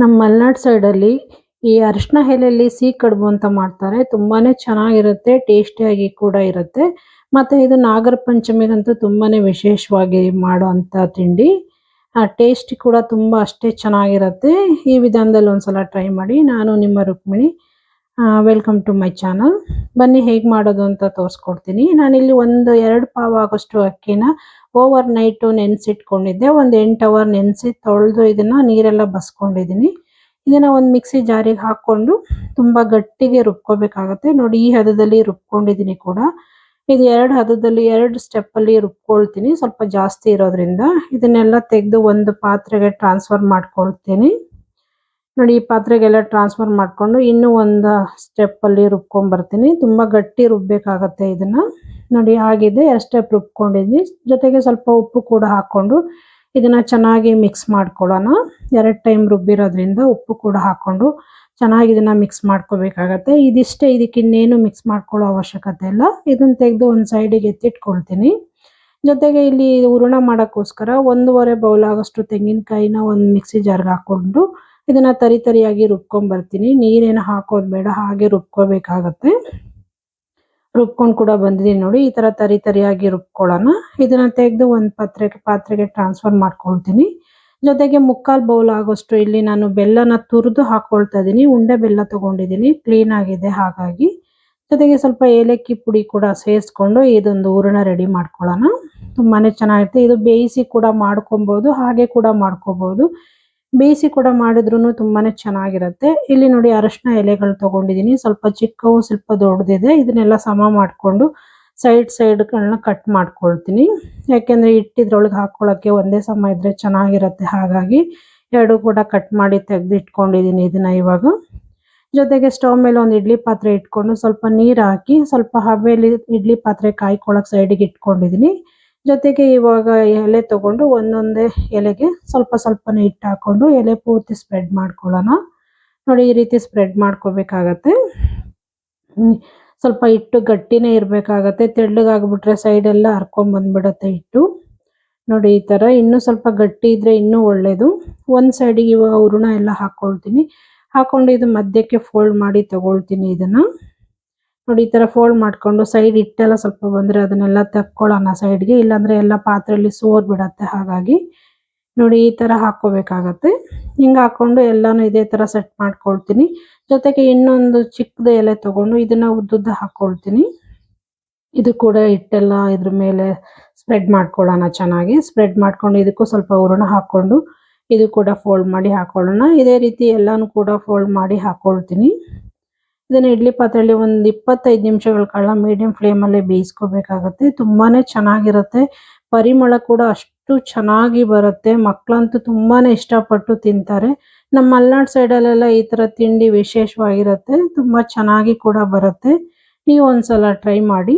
ನಮ್ಮ ಮಲೆನಾಡು ಸೈಡಲ್ಲಿ ಈ ಅರಿಶಿನ ಎಲೆಯಲ್ಲಿ ಸಿಹಿ ಕಡುಬು ಅಂತ ಮಾಡ್ತಾರೆ. ತುಂಬಾನೇ ಚೆನ್ನಾಗಿರುತ್ತೆ, ಟೇಸ್ಟಿಯಾಗಿ ಕೂಡ ಇರುತ್ತೆ. ಮತ್ತೆ ಇದು ನಾಗರ ಪಂಚಮಿಗಂತೂ ತುಂಬಾನೇ ವಿಶೇಷವಾಗಿ ಮಾಡುವಂತ ತಿಂಡಿ. ಆ ಟೇಸ್ಟ್ ಕೂಡ ತುಂಬಾ ಅಷ್ಟೇ ಚೆನ್ನಾಗಿರುತ್ತೆ. ಈ ವಿಧಾನದಲ್ಲಿ ಒಂದ್ಸಲ ಟ್ರೈ ಮಾಡಿ. ನಾನು ನಿಮ್ಮ Rukmini. Welcome to my channel. ಬನ್ನಿ ಹೇಗೆ ಮಾಡೋದು ಅಂತ ತೋರಿಸ್ಕೊಡ್ತೀನಿ. ನಾನಿಲ್ಲಿ ಒಂದು ಎರಡು ಪಾವ್ ಆಗೋಷ್ಟು ಅಕ್ಕಿನ ಓವರ್ ನೈಟ್ ನೆನೆಸಿಟ್ಕೊಂಡಿದ್ದೆ. ಒಂದು ಎಂಟು ಅವರ್ ನೆನೆಸಿ ತೊಳೆದು ಇದನ್ನ ನೀರೆಲ್ಲ ಬಸ್ಕೊಂಡಿದ್ದೀನಿ ಇದನ್ನ ಒಂದು ಮಿಕ್ಸಿ ಜಾರಿಗೆ ಹಾಕೊಂಡು ತುಂಬಾ ಗಟ್ಟಿಗೆ ರುಬ್ಕೋಬೇಕಾಗತ್ತೆ. ನೋಡಿ, ಈ ಹದದಲ್ಲಿ ರುಬ್ಕೊಂಡಿದ್ದೀನಿ ಕೂಡ. ಇದು ಎರಡು ಹದದಲ್ಲಿ ಎರಡು ಸ್ಟೆಪ್ ಅಲ್ಲಿ ರುಬ್ಕೊಳ್ತೀನಿ. ಸ್ವಲ್ಪ ಜಾಸ್ತಿ ಇರೋದ್ರಿಂದ. ಇದನ್ನೆಲ್ಲ ತೆಗೆದು ಒಂದು ಪಾತ್ರೆಗೆ ಟ್ರಾನ್ಸ್ಫರ್ ಮಾಡ್ಕೊಳ್ತೀನಿ. ನೋಡಿ, ಈ ಪಾತ್ರೆಗೆಲ್ಲ ಟ್ರಾನ್ಸ್ಫರ್ ಮಾಡ್ಕೊಂಡು ಇನ್ನೂ ಒಂದು ಸ್ಟೆಪ್ ಅಲ್ಲಿ ತುಂಬ ಬರ್ತೀನಿ ತುಂಬಾ ಗಟ್ಟಿ ರುಬ್ಬೇಕಾಗತ್ತೆ ಇದನ್ನ. ನೋಡಿ ಆಗಿದೆ ಅಷ್ಟೇ ರುಬ್ಕೊಂಡಿದ್ವಿ. ಜೊತೆಗೆ ಸ್ವಲ್ಪ ಉಪ್ಪು ಕೂಡ ಹಾಕ್ಕೊಂಡು ಇದನ್ನು ಚೆನ್ನಾಗಿ ಮಿಕ್ಸ್ ಮಾಡ್ಕೊಳ್ಳೋಣ. ಎರಡು ಟೈಮ್ ರುಬ್ಬಿರೋದ್ರಿಂದ ಉಪ್ಪು ಕೂಡ ಹಾಕ್ಕೊಂಡು ಚೆನ್ನಾಗಿ ಇದನ್ನು ಮಿಕ್ಸ್ ಮಾಡ್ಕೋಬೇಕಾಗತ್ತೆ. ಇದಿಷ್ಟೇ, ಇದಕ್ಕೆ ಇನ್ನೇನು ಮಿಕ್ಸ್ ಮಾಡ್ಕೊಳ್ಳೋ ಅವಶ್ಯಕತೆ ಇಲ್ಲ. ಇದನ್ನು ತೆಗೆದು ಒಂದು ಸೈಡಿಗೆ ಎತ್ತಿಟ್ಕೊಳ್ತೀನಿ. ಜೊತೆಗೆ ಇಲ್ಲಿ ಹೂರಣ ಮಾಡೋಕ್ಕೋಸ್ಕರ ಒಂದೂವರೆ ಬೌಲ್ ಆಗೋಷ್ಟು ತೆಂಗಿನಕಾಯಿನ ಒಂದು ಮಿಕ್ಸಿ ಜಾರ್ಗೆ ಹಾಕ್ಕೊಂಡು ಇದನ್ನು ತರಿ ತರಿಯಾಗಿ ರುಬ್ಕೊಂಡ್ ಬರ್ತೀನಿ. ನೀರೇನು ಹಾಕೋದು ಬೇಡ, ಹಾಗೆ ರುಬ್ಕೋಬೇಕಾಗತ್ತೆ. ರುಬ್ಕೊಂಡು ಕೂಡ ಬಂದಿದ್ದೀನಿ ನೋಡಿ, ಈ ತರ ತರಿ ತರಿಯಾಗಿ ರುಬ್ಕೊಳ್ಳೋಣ. ಇದನ್ನ ತೆಗೆದು ಒಂದು ಪಾತ್ರೆಗೆ ಪಾತ್ರೆಗೆ ಟ್ರಾನ್ಸ್ಫರ್ ಮಾಡ್ಕೊಳ್ತೀನಿ. ಜೊತೆಗೆ ಮುಕ್ಕಾಲು ಬೌಲ್ ಆಗೋಷ್ಟು ಇಲ್ಲಿ ನಾನು ಬೆಲ್ಲನ ತುರಿದು ಹಾಕೊಳ್ತಾ ಇದೀನಿ. ಉಂಡೆ ಬೆಲ್ಲ ತಗೊಂಡಿದ್ದೀನಿ ಕ್ಲೀನ್ ಆಗಿದೆ ಹಾಗಾಗಿ. ಜೊತೆಗೆ ಸ್ವಲ್ಪ ಏಲಕ್ಕಿ ಪುಡಿ ಕೂಡ ಸೇರಿಸ್ಕೊಂಡು ಇದೊಂದು ಹೂರಣ ರೆಡಿ ಮಾಡ್ಕೊಳ್ಳೋಣ. ತುಂಬಾನೇ ಚೆನ್ನಾಗಿರುತ್ತೆ. ಇದು ಬೇಯಿಸಿ ಕೂಡ ಮಾಡ್ಕೊಬಹುದು ಹಾಗೆ ಕೂಡ ಮಾಡ್ಕೋಬಹುದು ಬೇಯಿಸಿ ಕೂಡ ಮಾಡಿದ್ರು ತುಂಬಾನೇ ಚೆನ್ನಾಗಿರುತ್ತೆ. ಇಲ್ಲಿ ನೋಡಿ ಅರಶಿನ ಎಲೆಗಳು ತಗೊಂಡಿದ್ದೀನಿ ಸ್ವಲ್ಪ ಚಿಕ್ಕವು, ಸ್ವಲ್ಪ ದೊಡ್ಡದಿದೆ. ಇದನ್ನೆಲ್ಲ ಸಮ ಮಾಡ್ಕೊಂಡು ಸೈಡ್ ಸೈಡ್ಗಳನ್ನ ಕಟ್ ಮಾಡ್ಕೊಳ್ತೀನಿ. ಯಾಕೆಂದ್ರೆ ಇಟ್ಟಿದ್ರೊಳಗೆ ಹಾಕೊಳಕ್ಕೆ ಒಂದೇ ಸಮ ಇದ್ರೆ ಚೆನ್ನಾಗಿರುತ್ತೆ. ಹಾಗಾಗಿ ಎರಡು ಕೂಡ ಕಟ್ ಮಾಡಿ ತೆಗೆದು ಇಟ್ಕೊಂಡಿದ್ದೀನಿ ಇದನ್ನ ಇವಾಗ. ಜೊತೆಗೆ ಸ್ಟವ್ ಮೇಲೆ ಒಂದು ಇಡ್ಲಿ ಪಾತ್ರೆ ಇಟ್ಕೊಂಡು ಸ್ವಲ್ಪ ನೀರು ಹಾಕಿ ಸ್ವಲ್ಪ ಹಬೆಯಲ್ಲಿ ಇಡ್ಲಿ ಪಾತ್ರೆ ಕಾಯ್ಕೊಳಕ್ ಸೈಡಿಗೆ ಇಟ್ಕೊಂಡಿದ್ದೀನಿ ಜೊತೆಗೆ ಇವಾಗ ಎಲೆ ತಗೊಂಡು ಒಂದೊಂದೇ ಎಲೆಗೆ ಸ್ವಲ್ಪ ಸ್ವಲ್ಪನೇ ಹಿಟ್ಟು ಹಾಕೊಂಡು ಎಲೆ ಪೂರ್ತಿ ಸ್ಪ್ರೆಡ್ ಮಾಡ್ಕೊಳ್ಳೋಣ. ನೋಡಿ ಈ ರೀತಿ ಸ್ಪ್ರೆಡ್ ಮಾಡ್ಕೋಬೇಕಾಗತ್ತೆ. ಸ್ವಲ್ಪ ಹಿಟ್ಟು ಗಟ್ಟಿನೇ ಇರಬೇಕಾಗತ್ತೆ. ತೆಳ್ಳಗಾಗ್ಬಿಟ್ರೆ ಸೈಡ್ ಎಲ್ಲ ಹರ್ಕೊಂಡ್ ಬಂದ್ಬಿಡತ್ತೆ ಹಿಟ್ಟು. ನೋಡಿ ಈ ತರ ಇನ್ನೂ ಸ್ವಲ್ಪ ಗಟ್ಟಿ ಇದ್ರೆ ಇನ್ನೂ ಒಳ್ಳೇದು. ಒಂದು ಸೈಡಿಗೆ ಇವಾಗ ಹೂರಣ ಎಲ್ಲ ಹಾಕ್ಕೊಳ್ತೀನಿ ಹಾಕೊಂಡು ಇದು ಮಧ್ಯಕ್ಕೆ ಫೋಲ್ಡ್ ಮಾಡಿ ತಗೊಳ್ತೀನಿ ಇದನ್ನ. ನೋಡಿ, ಈ ತರ ಫೋಲ್ಡ್ ಮಾಡ್ಕೊಂಡು ಸೈಡ್ ಹಿಟ್ಟೆಲ್ಲ ಸ್ವಲ್ಪ ಬಂದ್ರೆ ಅದನ್ನೆಲ್ಲ ತಕ್ಕೊಳ್ಳೋಣ ಸೈಡ್ಗೆ ಇಲ್ಲಾಂದರೆ ಎಲ್ಲ ಪಾತ್ರೆಯಲ್ಲಿ ಸೋರ್ ಬಿಡತ್ತೆ. ಹಾಗಾಗಿ ನೋಡಿ, ಈ ತರ ಹಾಕೋಬೇಕಾಗತ್ತೆ ಹಿಂಗೆ ಹಾಕೊಂಡು ಎಲ್ಲಾನು ಇದೇ ತರ ಸೆಟ್ ಮಾಡ್ಕೊಳ್ತೀನಿ. ಜೊತೆಗೆ ಇನ್ನೊಂದು ಚಿಕ್ಕದ ಎಲೆ ತಗೊಂಡು ಇದನ್ನ ಉದ್ದುದ್ದ ಹಾಕೊಳ್ತೀನಿ ಇದು ಕೂಡ ಹಿಟ್ಟೆಲ್ಲ ಇದ್ರ ಮೇಲೆ ಸ್ಪ್ರೆಡ್ ಮಾಡ್ಕೊಳ್ಳೋಣ ಚೆನ್ನಾಗಿ. ಸ್ಪ್ರೆಡ್ ಮಾಡ್ಕೊಂಡು ಇದಕ್ಕೂ ಸ್ವಲ್ಪ ಹೂರಣ ಹಾಕೊಂಡು ಇದು ಕೂಡ ಫೋಲ್ಡ್ ಮಾಡಿ ಹಾಕೊಳ್ಳೋಣ ಇದೇ ರೀತಿ ಎಲ್ಲಾನು ಕೂಡ ಫೋಲ್ಡ್ ಮಾಡಿ ಹಾಕೊಳ್ತೀನಿ ಇದನ್ನ ಇಡ್ಲಿ ಪಾತ್ರೆಯಲ್ಲಿ ಒಂದು ಇಪ್ಪತ್ತೈದು ನಿಮಿಷಗಳ ಕಾಲ ಮೀಡಿಯಂ ಫ್ಲೇಮ್ ಅಲ್ಲಿ ಬೇಯಿಸ್ಕೋಬೇಕಾಗತ್ತೆ. ತುಂಬಾನೇ ಚೆನ್ನಾಗಿರುತ್ತೆ. ಪರಿಮಳ ಕೂಡ ಅಷ್ಟು ಚೆನ್ನಾಗಿ ಬರುತ್ತೆ. ಮಕ್ಕಳಂತೂ ತುಂಬಾನೇ ಇಷ್ಟಪಟ್ಟು ತಿಂತಾರೆ. ನಮ್ಮ ಸೈಡ್ ಸೈಡಲ್ಲೆಲ್ಲ ಈ ತರ ತಿಂಡಿ ವಿಶೇಷವಾಗಿರುತ್ತೆ. ತುಂಬಾ ಚೆನ್ನಾಗಿ ಕೂಡ ಬರುತ್ತೆ. ನೀವು ಒಂದ್ಸಲ ಟ್ರೈ ಮಾಡಿ.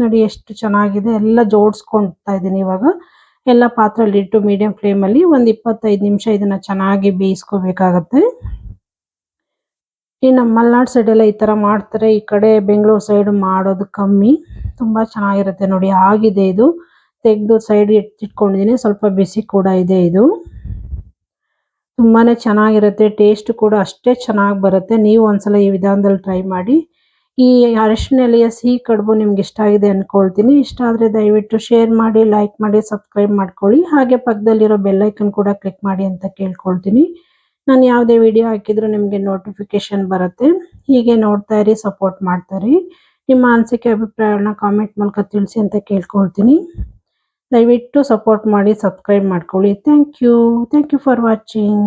ನೋಡಿ ಎಷ್ಟು ಚೆನ್ನಾಗಿದೆ. ಎಲ್ಲ ಜೋಡಿಸ್ಕೊಳ್ತಾ ಇದ್ದೀನಿ ಇವಾಗ. ಎಲ್ಲ ಪಾತ್ರೆಯಲ್ಲಿ ಇಟ್ಟು ಮೀಡಿಯಂ ಫ್ಲೇಮಲ್ಲಿ ಒಂದು ಇಪ್ಪತ್ತೈದು ನಿಮಿಷ ಇದನ್ನ ಚೆನ್ನಾಗಿ ಬೇಯಿಸ್ಕೋಬೇಕಾಗತ್ತೆ. ಈ ನಮ್ಮ ಮಲ್ನಾಡ್ ಸೈಡ್ ಎಲ್ಲ ಈ ತರ ಮಾಡ್ತಾರೆ. ಈ ಕಡೆ ಬೆಂಗಳೂರು ಸೈಡ್ ಮಾಡೋದು ಕಮ್ಮಿ. ತುಂಬಾ ಚೆನ್ನಾಗಿರುತ್ತೆ ನೋಡಿ. ಆಗಿದೆ ಇದು. ತೆಗೆದು ಸೈಡ್ ಇಟ್ಕೊಂಡಿದ್ದೀನಿ ಸ್ವಲ್ಪ ಬಿಸಿ ಕೂಡ ಇದೆ ಇದು. ತುಂಬಾನೇ ಚೆನ್ನಾಗಿರುತ್ತೆ. ಟೇಸ್ಟ್ ಕೂಡ ಅಷ್ಟೇ ಚೆನ್ನಾಗಿ ಬರುತ್ತೆ. ನೀವು ಒಂದ್ಸಲ ಈ ವಿಧಾನದಲ್ಲಿ ಟ್ರೈ ಮಾಡಿ. ಈ ಅರಿಶಿನ ಎಲೆಯ ಸಿಹಿ ಕಡುಬು ನಿಮ್ಗೆ ಇಷ್ಟ ಆಗಿದೆ ಅನ್ಕೊಳ್ತೀನಿ. ಇಷ್ಟ ಆದ್ರೆ ದಯವಿಟ್ಟು ಶೇರ್ ಮಾಡಿ ಲೈಕ್ ಮಾಡಿ ಸಬ್ಸ್ಕ್ರೈಬ್ ಮಾಡ್ಕೊಳ್ಳಿ. ಹಾಗೆ ಪಕ್ಕದಲ್ಲಿರೋ ಬೆಲ್ಲೈಕನ್ ಕೂಡ ಕ್ಲಿಕ್ ಮಾಡಿ ಅಂತ ಕೇಳ್ಕೊಳ್ತೀನಿ. ನಾನು ಯಾವುದೇ ವಿಡಿಯೋ ಹಾಕಿದ್ರು ನಿಮಗೆ ನೋಟಿಫಿಕೇಶನ್ ಬರುತ್ತೆ. ಹೀಗೆ ನೋಡ್ತಾ ಇರಿ ಸಪೋರ್ಟ್ ಮಾಡ್ತಾ ಇರಿ. ನಿಮ್ಮ ಅನಿಸಿಕೆ, ಅಭಿಪ್ರಾಯಗಳನ್ನ ಕಾಮೆಂಟ್ ಮೂಲಕ ತಿಳಿಸಿ ಅಂತ ಕೇಳ್ಕೊಳ್ತೀನಿ. ದಯವಿಟ್ಟು ಸಪೋರ್ಟ್ ಮಾಡಿ ಸಬ್ಸ್ಕ್ರೈಬ್ ಮಾಡ್ಕೊಳ್ಳಿ. Thank you thank you for watching